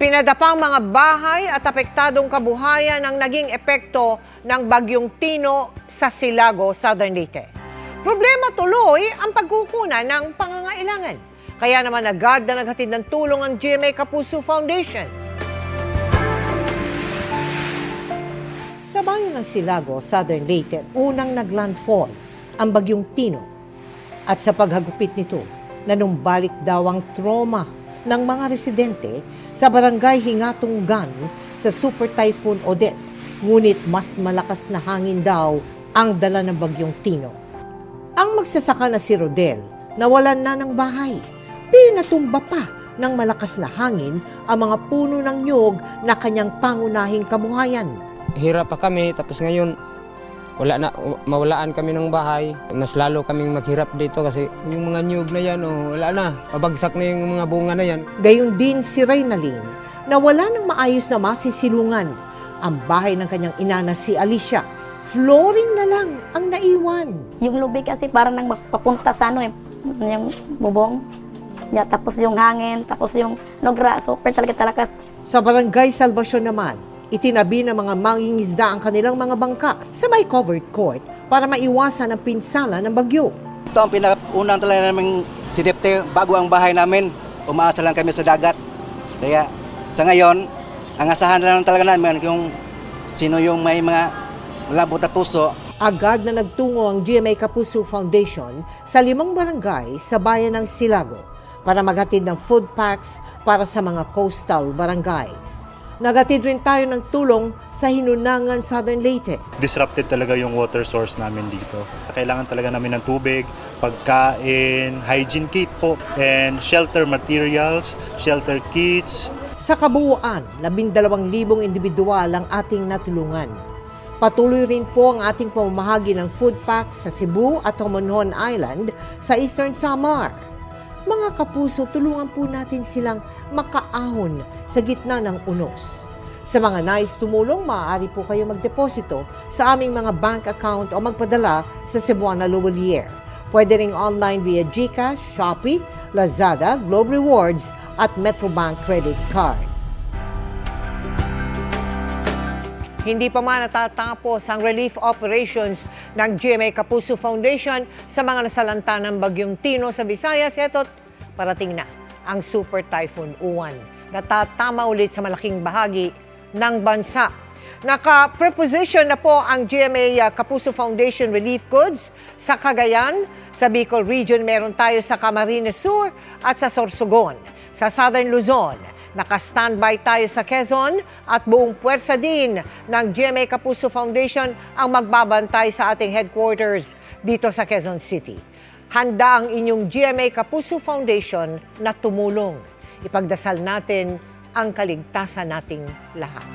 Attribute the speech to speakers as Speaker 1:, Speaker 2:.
Speaker 1: Pinadapang mga bahay at apektadong kabuhayan ang naging epekto ng bagyong Tino sa Silago, Southern Leyte. Problema tuloy ang pagkukunan ng pangangailangan. Kaya naman agad na naghatid ng tulong ang GMA Kapuso Foundation. Sa bayan ng Silago, Southern Leyte, unang naglandfall ang bagyong Tino. At sa paghagupit nito, nanumbalik daw ang trauma ng mga residente sa barangay Hingatunggan sa Super Typhoon Odette. Ngunit mas malakas na hangin daw ang dala ng bagyong Tino. Ang magsasaka na si Rodel, nawalan na ng bahay. Pinatumba pa ng malakas na hangin ang mga puno ng nyog na kanyang pangunahing kabuhayan.
Speaker 2: hirap pa kami tapos ngayon wala na mawalaan kami ng bahay mas lalo kaming maghirap dito kasi yung mga niyog na yan oh, wala na pabagsak na yung mga bunga na yan
Speaker 1: Gayon din si Reynalyn na wala ng maayos na masisilungan. Ang bahay ng kanyang ina na si Alicia, flooring na lang ang naiwan.
Speaker 3: Yung lubig kasi parang nang papunta sa ano eh, yung bubong. Ya, tapos yung hangin, tapos yung nogra, super talaga talakas.
Speaker 1: Sa barangay Salvasyon naman, itinabi ng mga mangingisda ang kanilang mga bangka sa may covered court para maiwasan ang pinsala ng bagyo.
Speaker 4: Ito ang pinakaunang talaga naming sinipte bago ang bahay namin. Umaasa lang kami sa dagat. Kaya sa ngayon, ang asahan lang talaga namin yung sino yung may mga labot at puso
Speaker 1: Agad na nagtungo ang GMA Kapuso Foundation sa limang barangay sa bayan ng Silago para maghatid ng food packs para sa mga coastal barangays. Nagatid rin tayo ng tulong sa Hinunangan, Southern Leyte.
Speaker 5: disrupted talaga yung water source namin dito. Kailangan talaga namin ng tubig, pagkain, hygiene kit po, and shelter materials, shelter kits,
Speaker 1: Sa kabuuan, 12,000 individual ang ating natulungan. Patuloy rin po ang ating pamamahagi ng food packs sa Cebu at Homonhon Island sa Eastern Samar. Mga kapuso, tulungan po natin silang makaahon sa gitna ng unos. Sa mga nais tumulong, maaari po kayo magdeposito sa aming mga bank account o magpadala sa Cebuana Luwalier. Pwede ring online via GCash, Shopee, Lazada, Globe Rewards at Metrobank Credit Card. Hindi pa man natatapos ang relief operations ng GMA Kapuso Foundation sa mga nasalanta ng bagyong Tino sa Visayas. Eto't parating na ang Super Typhoon Uwan na tatama ulit sa malaking bahagi ng bansa. Naka-preposition na po ang GMA uh, Kapuso Foundation Relief Goods sa Cagayan, sa Bicol Region meron tayo sa Camarines Sur at sa Sorsogon. Sa Southern Luzon, Naka-standby tayo sa Quezon at buong puwersa din ng GMA Kapuso Foundation ang magbabantay sa ating headquarters dito sa Quezon City. Handa ang inyong GMA Kapuso Foundation na tumulong. Ipagdasal natin ang kaligtasan nating lahat.